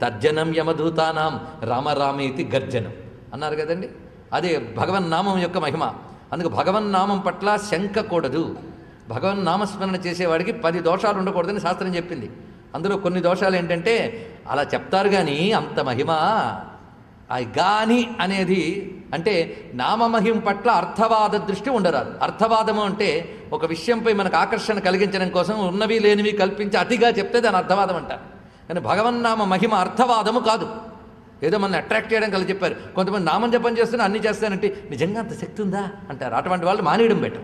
తర్జనం యమధూతానాం రామరామేతి గర్జనం. అన్నారు కదండి? అదే భగవన్నామం యొక్క మహిమ. అందుకు భగవన్నామం పట్ల శంకకూడదు భగవన్ నామస్మరణ చేసేవాడికి పది దోషాలు ఉండకూడదని శాస్త్రం చెప్పింది. అందులో కొన్ని దోషాలు ఏంటంటే అలా చెప్తారు కానీ అంత మహిమ. ఆ గాని అనేది అంటే నామమహిం పట్ల అర్థవాద దృష్టి ఉండరాదు. అర్థవాదము అంటే ఒక విషయంపై మనకు ఆకర్షణ కలిగించడం కోసం ఉన్నవి లేనివి కల్పించి అతిగా చెప్తే దాని అర్థవాదం అంటారు. కానీ భగవన్నామ మహిమ అర్థవాదము కాదు. ఏదో మన అట్రాక్ట్ చేయడం కలిసి చెప్పారు. కొంతమంది నామం జపం చేస్తున్నా అన్ని చేస్తానంటే నిజంగా అంత శక్తి ఉందా? అంటారు. అటువంటి వాళ్ళు మానేయడం బెటర్.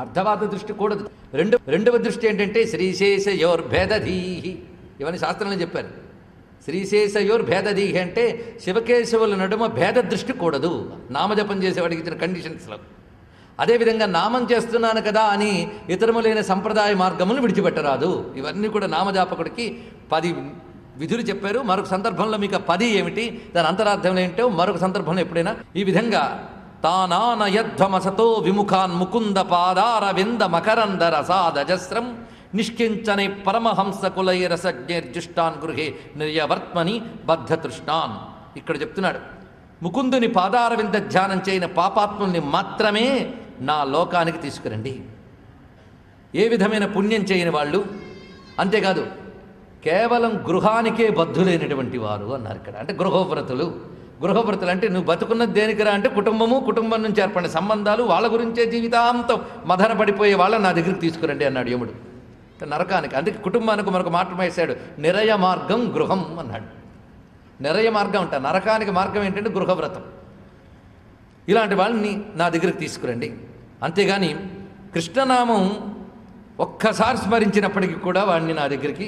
అర్థవాద దృష్టి కూడదు. రెండు రెండవ దృష్టి ఏంటంటే శ్రీశేషయోర్భేదధీహి. ఇవన్నీ శాస్త్రంలో చెప్పారు. శ్రీశేషయోర్ భేదధీహి అంటే శివకేశవుల నడుమ భేద దృష్టి కూడదు. నామజపం చేసేవాడికి ఇచ్చిన కండిషన్స్లో అదేవిధంగా నామం చేస్తున్నాను కదా అని ఇతరములైన సంప్రదాయ మార్గములను విడిచిపెట్టరాదు. ఇవన్నీ కూడా నామజాపకుడికి పది విధులు చెప్పారు. మరొక సందర్భంలో మీకు పది ఏమిటి? దాని అంతరార్థంలో ఏంటో మరొక సందర్భంలో ఎప్పుడైనా ఈ విధంగా తానానయధ్వమసతో విముఖాన్ ముకుంద పాదార వింద మకరంద రసాదజస్రం నిష్కించనే పరమహంస కులై రసజ్ఞర్జుష్టాన్ గృహే నిర్యవర్త్మని బద్ధతృష్ణాన్. ఇక్కడ చెప్తున్నాడు ముకుందుని పాదారవింద ధ్యానం చేయని పాపాత్ముల్ని మాత్రమే నా లోకానికి తీసుకురండి. ఏ విధమైన పుణ్యం చేయని వాళ్ళు అంతేకాదు కేవలం గృహానికే బద్ధులైనటువంటి వారు అన్నారు ఇక్కడ. అంటే గృహవ్రతులు. గృహవ్రతులు అంటే నువ్వు బతుకున్నది దేనికిరా అంటే కుటుంబము కుటుంబం నుంచి ఏర్పడిన సంబంధాలు వాళ్ళ గురించే జీవితాంతం మదన పడిపోయే వాళ్ళని నా దగ్గరికి తీసుకురండి అన్నాడు యముడు. నరకానికి అందుకే కుటుంబానికి మరొక మాట వేశాడు. నిరయ మార్గం గృహం అన్నాడు. నిరయ మార్గం అంట. నరకానికి మార్గం ఏంటంటే గృహవ్రతం. ఇలాంటి వాళ్ళని నా దగ్గరికి తీసుకురండి. అంతేగాని కృష్ణనామం ఒక్కసారి స్మరించినప్పటికీ కూడా వాడిని నా దగ్గరికి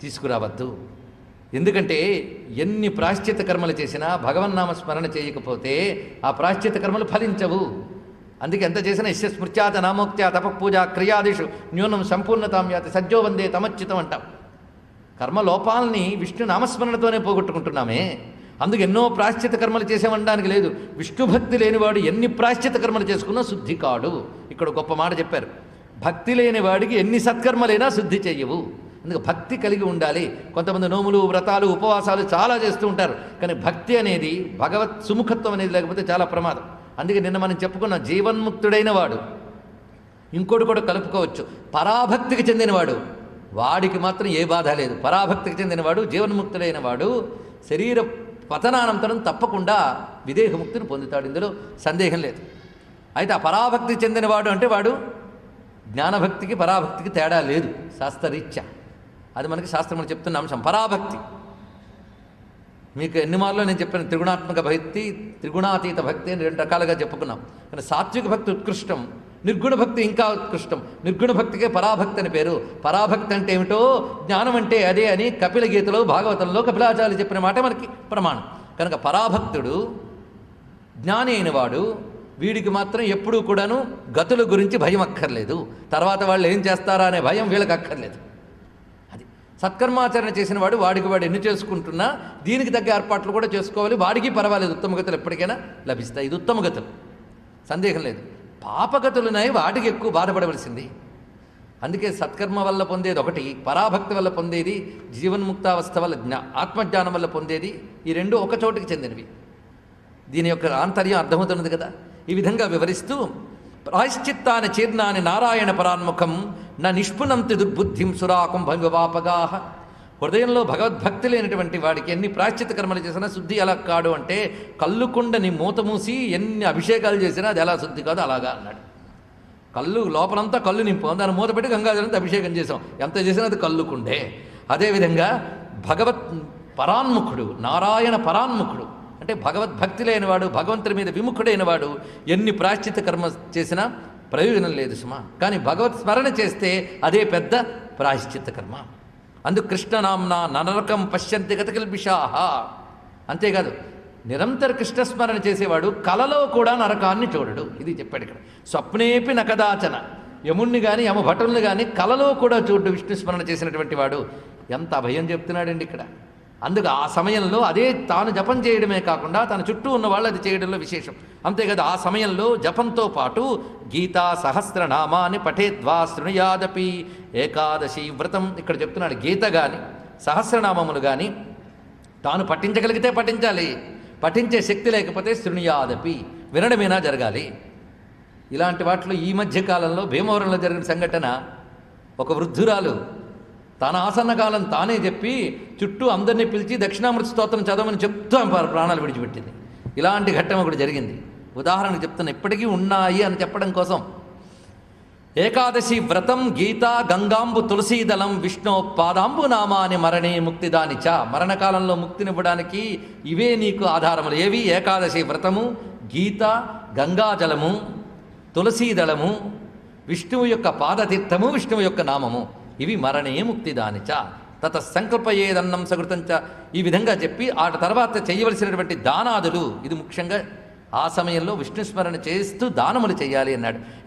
తీసుకురావద్దు. ఎందుకంటే ఎన్ని ప్రాశ్చిత కర్మలు చేసినా భగవన్నామ స్మరణ చేయకపోతే ఆ ప్రాశ్చిత కర్మలు ఫలించవు. అందుకే ఎంత చేసినా ఇష్య స్మృత్యాత నామోక్త్యా తప పూజ క్రియాదిషు న్యూనం సంపూర్ణతాం యాతి సజ్జో వందే తమచ్చితం అంటాం. కర్మలోపాలని విష్ణు నామస్మరణతోనే పోగొట్టుకుంటున్నామే. అందుకు ఎన్నో ప్రాశ్చిత కర్మలు చేసేవనడానికి లేదు. విష్ణు భక్తి లేనివాడు ఎన్ని ప్రాశ్చిత కర్మలు చేసుకున్నా శుద్ధి కాడు. ఇక్కడ గొప్ప మాట చెప్పారు. భక్తి లేని వాడికి ఎన్ని సత్కర్మలైనా శుద్ధి చెయ్యవు. అందుకు భక్తి కలిగి ఉండాలి. కొంతమంది నోములు వ్రతాలు ఉపవాసాలు చాలా చేస్తూ ఉంటారు. కానీ భక్తి అనేది భగవత్ సుముఖత్వం అనేది లేకపోతే చాలా ప్రమాదం. అందుకే నిన్న మనం చెప్పుకున్న జీవన్ముక్తుడైన వాడు. ఇంకోటి కూడా కలుపుకోవచ్చు. పరాభక్తికి చెందినవాడు. వాడికి మాత్రం ఏ బాధ లేదు. పరాభక్తికి చెందినవాడు జీవన్ముక్తుడైన వాడు. శరీర పతనానంతరం తప్పకుండా విదేహముక్తిని పొందుతాడు. ఇందులో సందేహం లేదు. అయితే ఆ పరాభక్తి చెందినవాడు అంటే వాడు జ్ఞానభక్తికి పరాభక్తికి తేడా లేదు. శాస్త్రరీత్యా. అది మనకి శాస్త్రములు చెప్తున్న అంశం. పరాభక్తి. మీకు ఎన్ని మార్లో నేను చెప్పాను త్రిగుణాత్మక భక్తి త్రిగుణాతీత భక్తి అని రెండు రకాలుగా చెప్పుకున్నాం. కానీ సాత్విక భక్తి ఉత్కృష్టం. నిర్గుణ భక్తి ఇంకా ఉత్కృష్టం. నిర్గుణ భక్తికే పరాభక్తి అని పేరు. పరాభక్తి అంటే ఏమిటో? జ్ఞానం అంటే అదే అని కపిల గీతలో భాగవతంలో కపిలాచార్యులు చెప్పిన మాట మనకి ప్రమాణం. కనుక పరాభక్తుడు జ్ఞాని అయినవాడు వీడికి మాత్రం ఎప్పుడూ కూడాను గతుల గురించి భయం అక్కర్లేదు. తర్వాత వాళ్ళు ఏం చేస్తారా అనే భయం వీళ్ళకి అక్కర్లేదు. అది సత్కర్మాచరణ చేసిన వాడు వాడికి వాడు ఎన్ని చేసుకుంటున్నా దీనికి తగ్గ ఏర్పాట్లు కూడా చేసుకోవాలి. వాడికి పర్వాలేదు ఉత్తమగతులు ఎప్పటికైనా లభిస్తాయి. ఇది ఉత్తమగతులు సందేహం లేదు. పాపగతులున్నాయి వాటికి ఎక్కువ బాధపడవలసింది. అందుకే సత్కర్మ వల్ల పొందేది ఒకటి పరాభక్తి వల్ల పొందేది జీవన్ముక్తావస్థ వల్ల జ్ఞా ఆత్మజ్ఞానం వల్ల పొందేది ఈ రెండు ఒక చోటికి చెందినవి. దీని యొక్క ఆంతర్యం అర్థమవుతున్నది కదా? ఈ విధంగా వివరిస్తూ ప్రాయశ్చిత్తాన్ని చీర్ణాన్ని నారాయణ పరాన్ముఖం నా నిష్పుణంతి దుర్బుద్ధిం సురాకుంభ వివాపగాహ హృదయంలో భగవద్భక్తి లేనటువంటి వాడికి ఎన్ని ప్రాశ్చిత కర్మలు చేసినా శుద్ధి ఎలా కాడు అంటే కళ్ళుకుండని మూత మూసి ఎన్ని అభిషేకాలు చేసినా అది ఎలా శుద్ధి కాదు అలాగా అన్నాడు. కళ్ళు లోపలంతా కళ్ళు నింపాం దాన్ని మూత పెట్టి గంగాజలంతో అభిషేకం చేసాం ఎంత చేసినా అది కళ్ళుకుండే అదేవిధంగా భగవత్ పరాన్ముఖుడు నారాయణ పరాన్ముఖుడు అంటే భగవద్భక్తి లేనివాడు భగవంతుడి మీద విముఖుడైన వాడు ఎన్ని ప్రాశ్చిత కర్మ చేసినా ప్రయోజనం లేదు సుమా. కానీ భగవత్ స్మరణ చేస్తే అదే పెద్ద ప్రాశ్చిత్త కర్మ. అందుకు కృష్ణనామ్న ననరకం పశ్యంతి గతకిల్బిషాహ. అంతేకాదు నిరంతర కృష్ణస్మరణ చేసేవాడు కలలో కూడా నరకాన్ని చూడడు. ఇది చెప్పాడు ఇక్కడ. స్వప్నేపి నకదాచన. యముణ్ణి కానీ యమభటుల్ని కానీ కలలో కూడా చూడు విష్ణు స్మరణ చేసినటువంటి వాడు. ఎంత అభయం చెప్తున్నాడండి ఇక్కడ. అందుకు ఆ సమయంలో అదే తాను జపం చేయడమే కాకుండా తన చుట్టూ ఉన్న వాళ్ళు అది చేయడంలో విశేషం. అంతేకాదు ఆ సమయంలో జపంతో పాటు గీతా సహస్రనామాన్ని పఠేద్వా శృణుయాదపి ఏకాదశి వ్రతం ఇక్కడ చెప్తున్నాడు. గీత కానీ సహస్రనామములు కానీ తాను పఠించగలిగితే పఠించాలి. పఠించే శక్తి లేకపోతే శృణుయాదపి వినడమేనా జరగాలి? ఇలాంటి వాటిలో ఈ మధ్య కాలంలో భీమవరంలో జరిగిన సంఘటన ఒక వృద్ధురాలు తన ఆసన్న కాలం తానే చెప్పి చుట్టూ అందరినీ పిలిచి దక్షిణామృత స్తోత్రం చదవమని చెప్తూ ప్రాణాలు విడిచిపెట్టింది. ఇలాంటి ఘట్టం ఒకటి జరిగింది. ఉదాహరణకు చెప్తాను ఇప్పటికీ ఉన్నాయి అని చెప్పడం కోసం. ఏకాదశి వ్రతం గీత గంగాంబు తులసీదళం విష్ణు పాదాంబు నామాని మరణే ముక్తిదాని చ. మరణకాలంలో ముక్తినివ్వడానికి ఇవే నీకు ఆధారములు. ఏవి? ఏకాదశి వ్రతము గీత గంగాజలము తులసీదళము విష్ణువు యొక్క పాదతీర్థము విష్ణువు యొక్క నామము. ఇవి మరణే ముక్తిదాని చ. తత సంకల్పయేదన్నం సగృతంచ ఈ విధంగా చెప్పి ఆ తర్వాత చేయవలసినటువంటి దానాదులు ఇది ముఖ్యంగా ఆ సమయంలో విష్ణుస్మరణ చేస్తూ దానములు చేయాలి అన్నాడు.